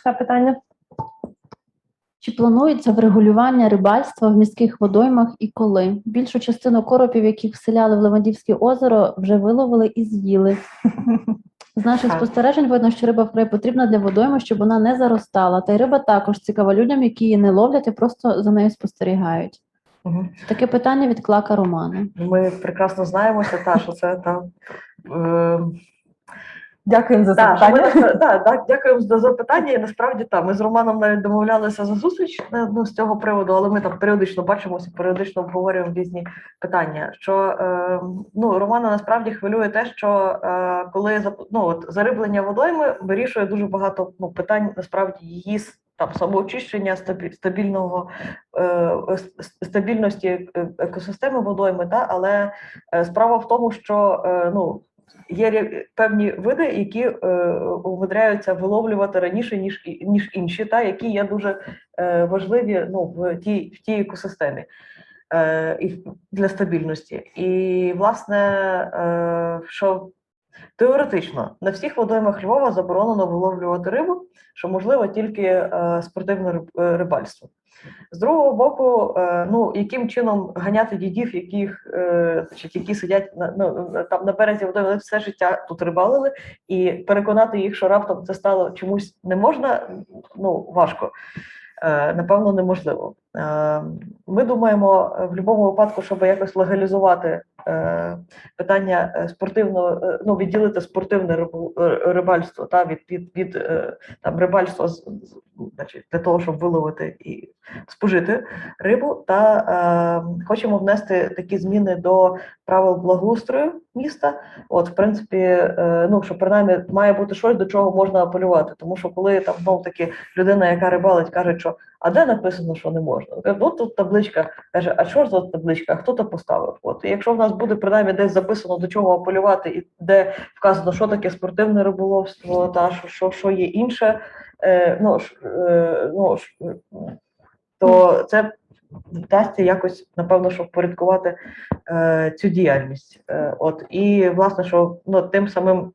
Ще питання? Чи планується врегулювання рибальства в міських водоймах і коли? Більшу частину коропів, яких вселяли в Левандівське озеро, вже виловили і з'їли. З наших спостережень видно, що риба вкрай потрібна для водойми, щоб вона не заростала. Та й риба також цікава людям, які її не ловлять, а просто за нею спостерігають. Мгм. Таке питання від клака Романа. Ми прекрасно знаємося, та що це там. Е, Дякуємо за Так, запитання. насправ- да, да, дякуємо за запитання. І насправді так, ми з Романом навіть домовлялися за зустріч на- ну, з цього приводу, але ми там періодично бачимося, періодично обговорюємо різні питання. Що е, ну, Романа насправді хвилює те, що е, коли ну, от, зариблення водойми вирішує дуже багато ну, питань насправді її там самоочищення, стабі- стабільного е, с- стабільності е- екосистеми водойми, та, але е, справа в тому, що е, ну. Є певні види, які е, умудряються виловлювати раніше ніж ніж інші, та які є дуже е, важливі ну в тій в тій екосистемі е, і для стабільності. І власне, що теоретично на всіх водоймах Львова заборонено виловлювати рибу, що можливо тільки спортивне риб- рибальство. З другого боку, е, ну яким чином ганяти дідів, яких е, значить, які сидять на ну, там на березі води, вони все життя тут рибалили, і переконати їх, що раптом це стало чомусь не можна, ну важко. Е, Напевно, неможливо. Е, Ми думаємо е, в будь-якому випадку, щоб якось легалізувати е, питання е, спортивного, ну відділити спортивне рибальство та від від, від там рибальства значить, для того, щоб виловити і спожити рибу, та е, хочемо внести такі зміни до правил благоустрою міста. От, в принципі, е, ну що принаймні має бути щось, до чого можна апелювати. Тому що коли там знов таки людина, яка рибалить, каже, що а де написано, що не можна? Ну тут табличка каже, а що ж за табличка? Хто то поставив? От і якщо в нас буде принаймні десь записано до чого апелювати, і де вказано, що таке спортивне риболовство, та що, що, що є інше, е, ну, ж, е, ну е, то це вдасться якось, напевно, що впорядкувати е, цю діяльність. Е, от і власне, що ну тим самим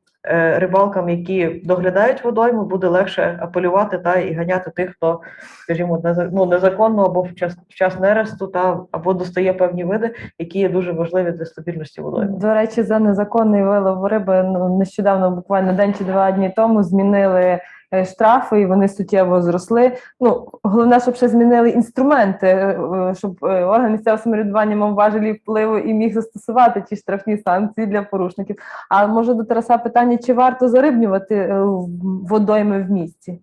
рибалкам, які доглядають водойму, буде легше апелювати та і ганяти тих, хто, скажімо, ну, незаконно або в час, в час нересту, та або достає певні види, які є дуже важливі для стабільності водойми. До речі, за незаконний вилов риби ну, нещодавно, буквально день чи два дні тому, змінили е, штрафи, і вони суттєво зросли. Ну головне, щоб ще змінили інструменти, е, е, щоб е, орган місцевого самоврядування мав важелі впливу і міг застосувати ті штрафні санкції для порушників. А може до Тараса питання, чи варто зарибнювати е, водойми в місті?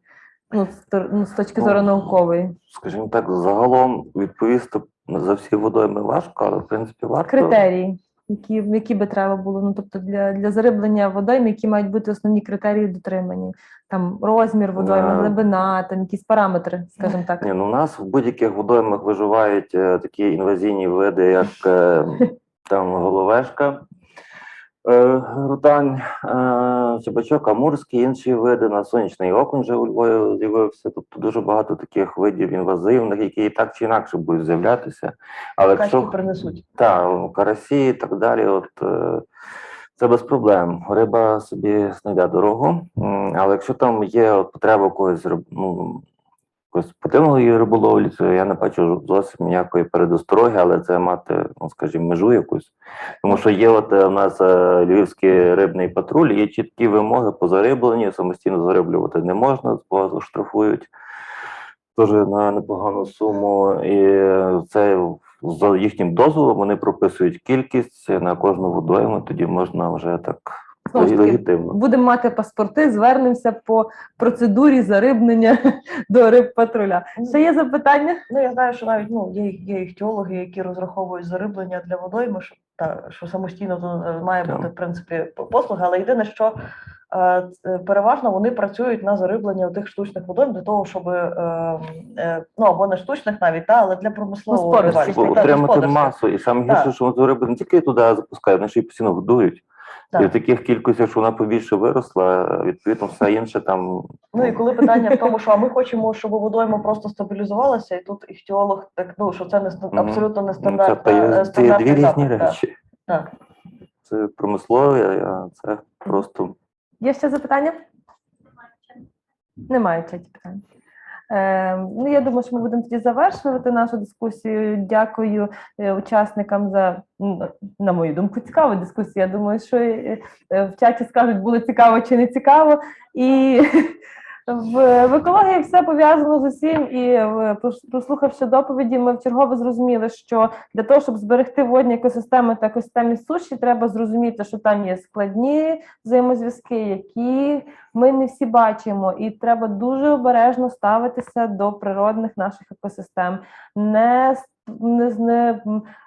Ну, ну, з точки зору Ну, наукової. Скажімо так, загалом відповісти за всі водойми важко, але в принципі варто. Критерії, які, які би треба було. Ну тобто для, для зариблення водойм, які мають бути основні критерії дотримані. Там розмір водойми, yeah. глибина, там якісь параметри, скажімо так. Ні, ну у нас в будь-яких водоймах виживають е, такі інвазійні види, як е, там головешка, е, рудань, е, чебачок, амурський, інші види. На сонячний окунь вже у Львові з'явився. Тобто дуже багато таких видів інвазивних, які так чи інакше будуть з'являтися. Але якщо принесуть. Так, карасі і так далі. От е, це без проблем. Риба собі знайде дорогу. Але якщо там є от, потреба когось ну, спортивної риболовлі, я не бачу зовсім ніякої передостороги, але це мати, ну скажімо, межу якусь. Тому що є от е, у нас е, львівський рибний патруль, є чіткі вимоги по зарибленню, самостійно зариблювати не можна, бо штрафують теж на непогану суму. І це за їхнім дозволом вони прописують кількість на кожну водойму, тоді можна вже так Знову ж таки. Будемо мати паспорти, звернемося по процедурі зарибнення до рибпатруля. Ще є запитання? Ну, я знаю, що навіть ну, є, є іхтіологи, які розраховують зариблення для водойми, що, та, що самостійно то е, має Так. бути, в принципі, послуга, але єдине, що е, переважно вони працюють на зариблення тих штучних водойм для того, щоб, е, е, ну, або не штучних навіть, та, але для промислового рибальства. Отримати масу, і саме гірше, що вони риби не тільки туди запускають, вони ще й постійно годують. І в таких кількостях, що вона побільше виросла, відповідно, все інше там. Ну і коли питання в тому, що а ми хочемо, щоб водойма просто стабілізувалася, і тут іхтіолог так, ну, що це не абсолютно не Ну, це, стандартна, та є- е, це є дві різні так. речі. Так. Це промислове, а це просто Є ще запитання? Немає в чаті питань. Е, ну, я думаю, що ми будемо тоді завершувати нашу дискусію. Дякую е, учасникам за, на мою думку, цікаву дискусію. Я думаю, що е, в чаті скажуть, було цікаво чи не цікаво. І в, в екології все пов'язано з усім. І е, прослухавши доповіді, ми вчергове зрозуміли, що для того, щоб зберегти водні екосистеми та екосистеми суші, треба зрозуміти, що там є складні взаємозв'язки, які ми не всі бачимо, і треба дуже обережно ставитися до природних наших екосистем, не, не, не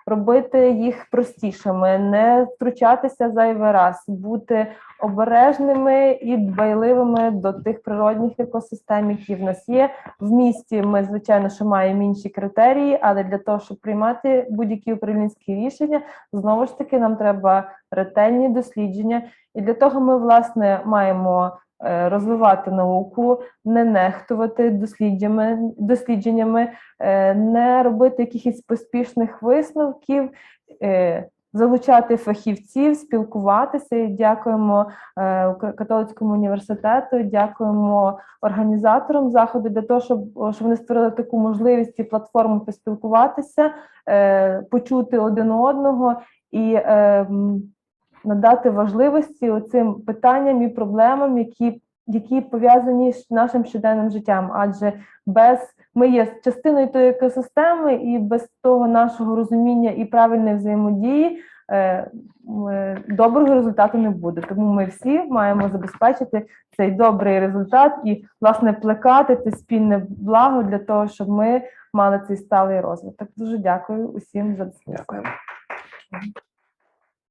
робити їх простішими, не втручатися зайвий раз, бути обережними і дбайливими до тих природних екосистем, які в нас є. В місті ми, звичайно, що маємо інші критерії, але для того, щоб приймати будь-які управлінські рішення, знову ж таки, нам треба ретельні дослідження. І для того ми, власне, маємо розвивати науку, не нехтувати дослідженнями, дослідженнями, е, не робити якихось поспішних висновків. е, Залучати фахівців, спілкуватися. Дякуємо е, католицькому університету, дякуємо організаторам заходу для того, щоб, щоб вони створили таку можливість і платформу поспілкуватися, е, почути один одного і е, м, надати важливості оцим питанням і проблемам, які, які пов'язані з нашим щоденним життям. Адже без ми є частиною тої екосистеми, і без того нашого розуміння і правильної взаємодії е, м, доброго результату не буде. Тому ми всі маємо забезпечити цей добрий результат і власне плекати спільне благо для того, щоб ми мали цей сталий розвиток. Дуже дякую усім за дискусію. Дякую.